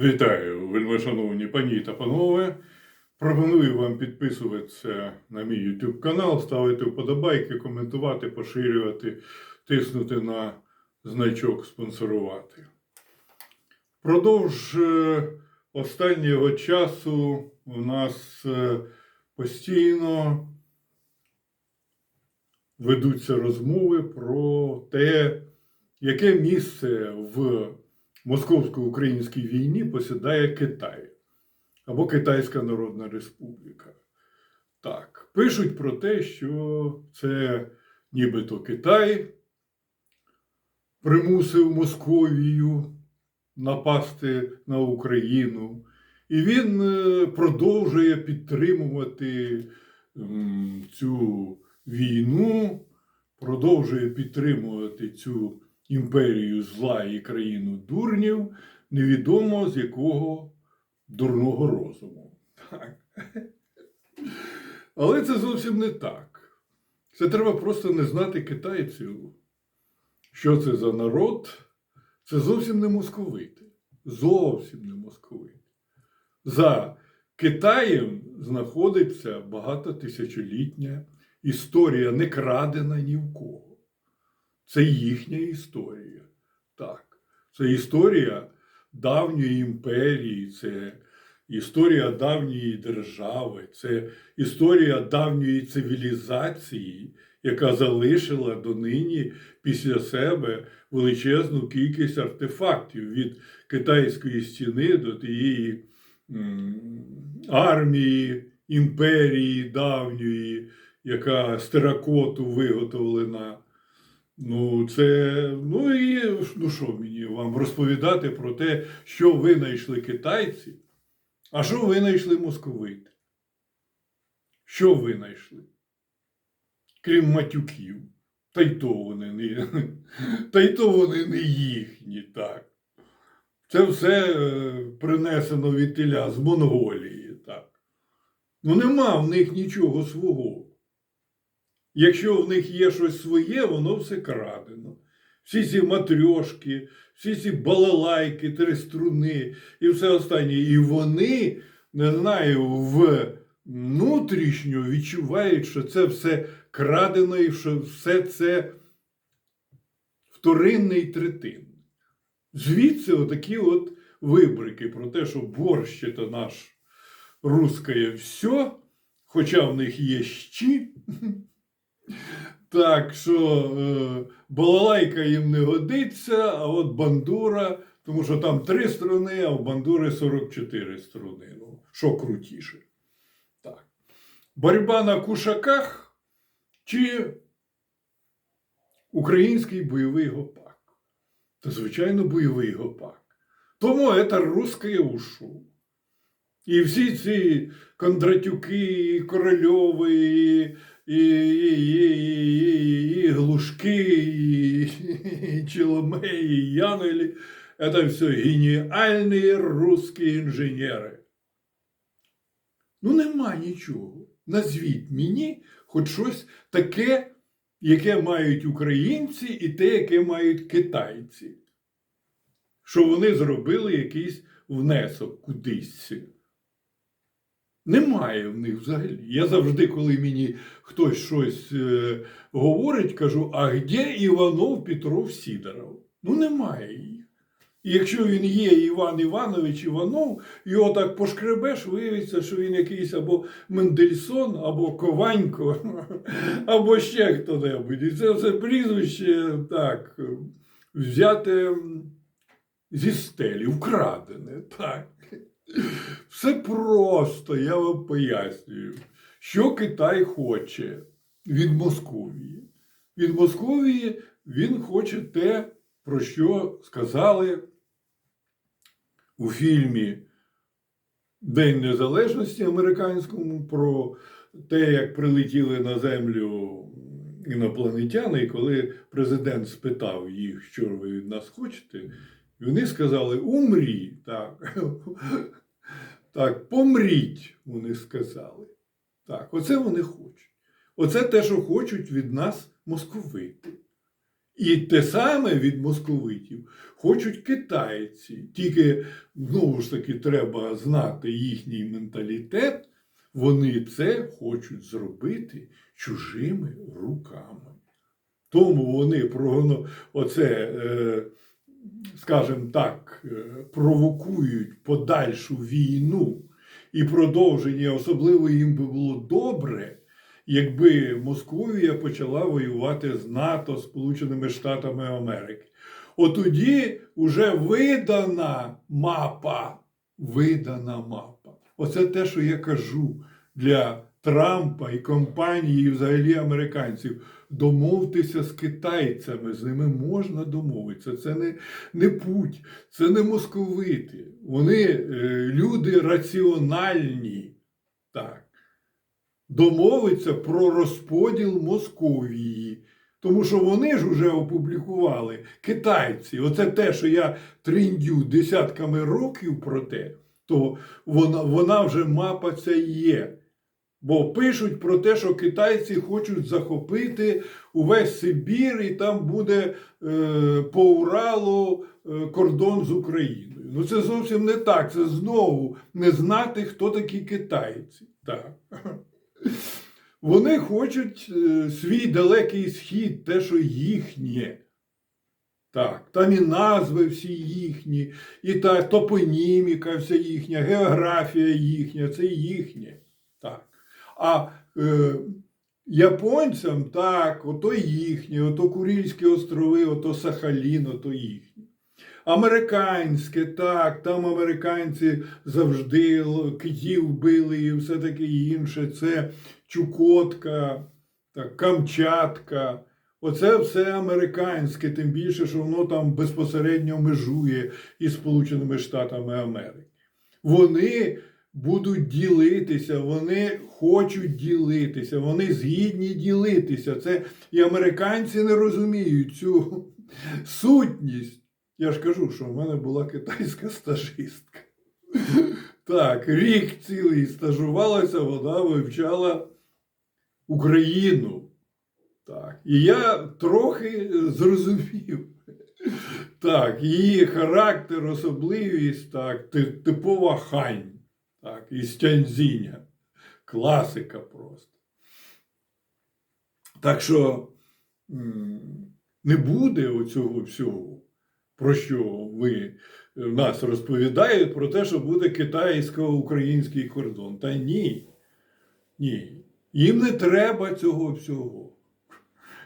Вітаю, вельмишановні пані та панове. Пропоную вам підписуватися на мій YouTube канал, ставити вподобайки, коментувати, поширювати, тиснути на значок спонсорувати. Впродовж е, останнього часу у нас е, постійно ведуться розмови про те, яке місце в московсько-українській війні посідає Китай або Китайська Народна Республіка. Так, пишуть про те, що це нібито Китай примусив Московію напасти на Україну, і він е, продовжує підтримувати цю війну, продовжує підтримувати цю імперію зла і країну дурнів, невідомо з якого дурного розуму. Так. Але це зовсім не так. Це треба просто не знати китайців, що це за народ. Це зовсім не московити. Зовсім не московити. За Китаєм знаходиться багатотисячолітня історія, не крадена ні в кого. Це їхня історія. Так. Це історія давньої імперії, це історія давньої держави, це історія давньої цивілізації, яка залишила донині після себе величезну кількість артефактів від китайської стіни до тієї армії, імперії давньої, яка з теракоту виготовлена. Ну, це, ну і ну що мені вам розповідати про те, що ви знайшли китайці, а що ви знайшли московити? Що ви знайшли? Крім матюків. Та й то вони не, та й то вони не їхні, так. Це все е, принесено від теля з Монголії, так. Ну нема в них нічого свого. Якщо в них є щось своє, воно все крадено. Всі ці матрьошки, всі ці балалайки, три струни і все останнє. І вони, не знаю, внутрішньо відчувають, що це все крадено і що все це вторинний і. Звідси отакі от вибрики про те, що борщ це наш русське все, хоча в них є щі. Так що е, балалайка їм не годиться, а от бандура, тому що там три струни, а в бандури 44 струни. Ну, що крутіше. Так. Боротьба на кушаках чи український бойовий гопак. Та, звичайно, бойовий гопак. Тому це русське ушу. І всі ці Кондратюки, і Корольови, і, і, і, і, і, і Глушки, і, і Челомеї, і Янелі – це все геніальні русські інженери. Ну, нема нічого. Назвіть мені хоч щось таке, яке мають українці, і те, яке мають китайці. Що вони зробили якийсь внесок кудись. Немає в них взагалі. Я завжди, коли мені хтось щось е, говорить, кажу: а де Іванов Петров Сідоров? Ну, немає їх. Якщо він є Іван Іванович Іванов, його так пошкребеш, виявиться, що він якийсь або Мендельсон, або Кованько, або ще хто-небудь. І це все прізвище так, взяте зі стелі, вкрадене. так. Все просто, я вам пояснюю, що Китай хоче від Московії. Від Московії він хоче те, про що сказали у фільмі День Незалежності американському про те, як прилетіли на землю інопланетяни, і коли президент спитав їх, що ви від нас хочете, і вони сказали: умрі, так. Так, помріть, вони сказали. Так, оце вони хочуть. Оце те, що хочуть від нас московити. І те саме від московитів хочуть китайці. Тільки знову ж таки треба знати їхній менталітет. Вони це хочуть зробити чужими руками. Тому вони прогоно- оце, е, скажімо так, е, провокують подальшу війну і продовження, особливо їм би було добре, якби Московія почала воювати з НАТО, Сполученими Штатами Америки. От тоді вже видана мапа. Видана мапа. Оце те, що я кажу для Трампа і компанії, і взагалі американців. Домовтеся з китайцями, з ними можна домовитися. Це не, не путь, це не московити. Вони е, люди раціональні. Так. Домовиться про розподіл Московії. Тому що вони ж вже опублікували китайці. Оце те, що я триндю десятками років про те, то вона, вона вже мапа ця є. Бо пишуть про те, що китайці хочуть захопити увесь Сибір, і там буде е, по Уралу е, кордон з Україною. Ну це зовсім не так. Це знову не знати, хто такі китайці. Так. Вони хочуть е, свій далекий схід, те, що їхнє. Так, там і назви всі їхні, і та топоніміка вся їхня, географія їхня, це їхнє. Так. А е, японцям так, ото їхнє, ото Курильські острови, ото Сахалін, ото їхнє. Американське, так, там американці завжди китів били і все таке інше. Це Чукотка, так, Камчатка. Оце все американське, тим більше, що воно там безпосередньо межує із Сполученими Штатами Америки. Вони будуть ділитися, вони хочуть ділитися, вони згідні ділитися. Це і американці не розуміють цю сутність. Я ж кажу, що в мене була китайська стажистка. Так, рік цілий стажувалася, вона вивчала Україну. Так, і я трохи зрозумів. Так, її характер, особливість, так, типова хань. Так, із Тяньзіня. Класика просто. Так що не буде оцього всього, про що ви е, нас розповідаєте, про те, що буде китайсько-український кордон. Та ні. Ні. Їм не треба цього всього.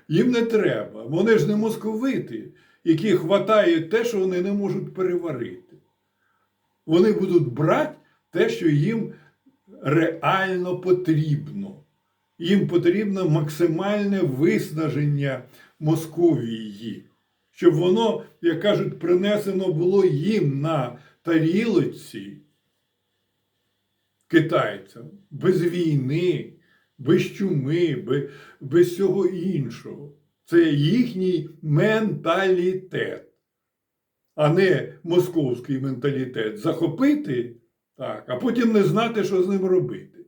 Їм не треба. Вони ж не московити, які хватають те, що вони не можуть переварити. Вони будуть брати те, що їм реально потрібно. Їм потрібно максимальне виснаження Московії, щоб воно, як кажуть, принесено було їм на тарілоці китайцям без війни, без чуми, без, всього іншого. Це їхній менталітет, а не московський менталітет. Захопити, так, а потім не знати, що з ним робити.